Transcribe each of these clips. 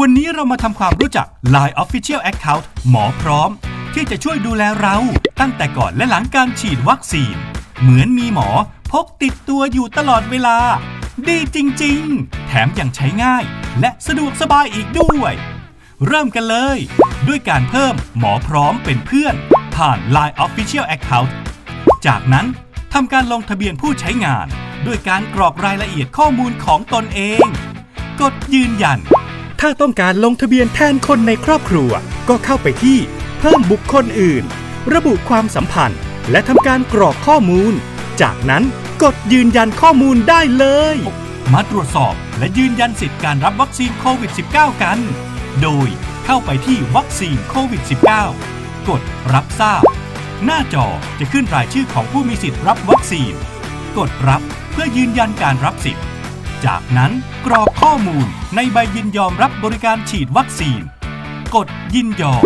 วันนี้เรามาทำความรู้จัก Line Official Account หมอพร้อม ที่จะช่วยดูแลเราตั้งแต่ก่อนและหลังการฉีดวัคซีน เหมือนมีหมอพกติดตัวอยู่ตลอดเวลา ดีจริง ๆ แถมยังใช้ง่าย และสะดวกสบายอีกด้วย เริ่มกันเลย ด้วยการเพิ่มหมอพร้อมเป็นเพื่อน ผ่าน Line Official Account จากนั้นทำการลงทะเบียนผู้ใช้งาน ด้วยการกรอกรายละเอียดข้อมูลของตนเอง กดยืนยัน ถ้าต้องการลงทะเบียนแทนคนในครอบครัว ก็เข้าไปที่เพิ่มบุคคลอื่น ระบุความสัมพันธ์ และทำการกรอกข้อมูล จากนั้นกดยืนยันข้อมูลได้เลย มาตรวจสอบและยืนยันสิทธิการรับวัคซีนโควิด -19 กัน โดยเข้าไปที่วัคซีนโควิด -19 กดรับทราบ หน้าจอจะขึ้นรายชื่อของผู้มีสิทธิ์รับวัคซีน กดรับเพื่อยืนยันการรับสิทธิ์ จากนั้นกรอกข้อมูลในใบยินยอมรับบริการฉีดวัคซีน กดยินยอม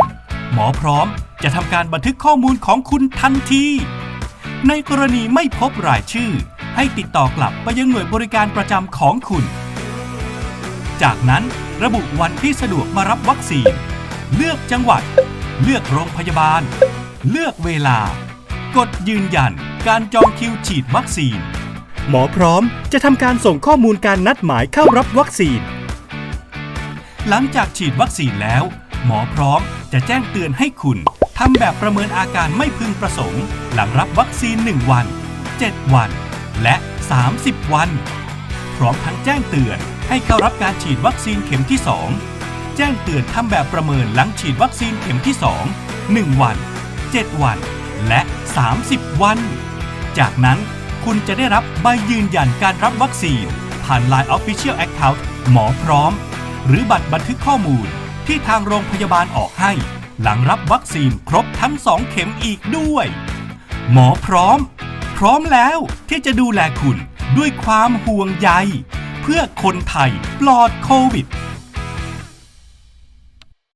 หมอพร้อมจะทำการบันทึกข้อมูลของคุณทันที ในกรณีไม่พบรายชื่อ ให้ติดต่อกลับไปยังหน่วยบริการประจำของคุณ จากนั้นระบุวันที่สะดวกมารับวัคซีน เลือกจังหวัด เลือกโรงพยาบาล เลือกเวลา กดยืนยันการจองคิวฉีดวัคซีน หมอพร้อมจะทำการส่งข้อมูลการนัดหมายเข้ารับวัคซีน หลังจากฉีดวัคซีนแล้ว หมอพร้อมจะแจ้งเตือนให้คุณทำแบบประเมินอาการไม่พึงประสงค์ หลังรับวัคซีน 1 วัน 7 วัน และ 30 วัน พร้อมทั้งแจ้งเตือนให้เข้ารับการฉีดวัคซีนเข็มที่ 2 แจ้งเตือนทำแบบประเมินหลังฉีดวัคซีนเข็มที่ 2 1 วัน 7 วัน และ 30 วัน จากนั้น คุณจะได้รับใบยืนยันการรับวัคซีน ผ่าน Line Official Account หมอพร้อม หรือบัตรบันทึกข้อมูลที่ทางโรงพยาบาลออกให้ หลังรับวัคซีนครบทั้ง2เข็มอีกด้วย หมอพร้อม พร้อมแล้วที่จะดูแลคุณด้วยความห่วงใย เพื่อคนไทยปลอดโควิด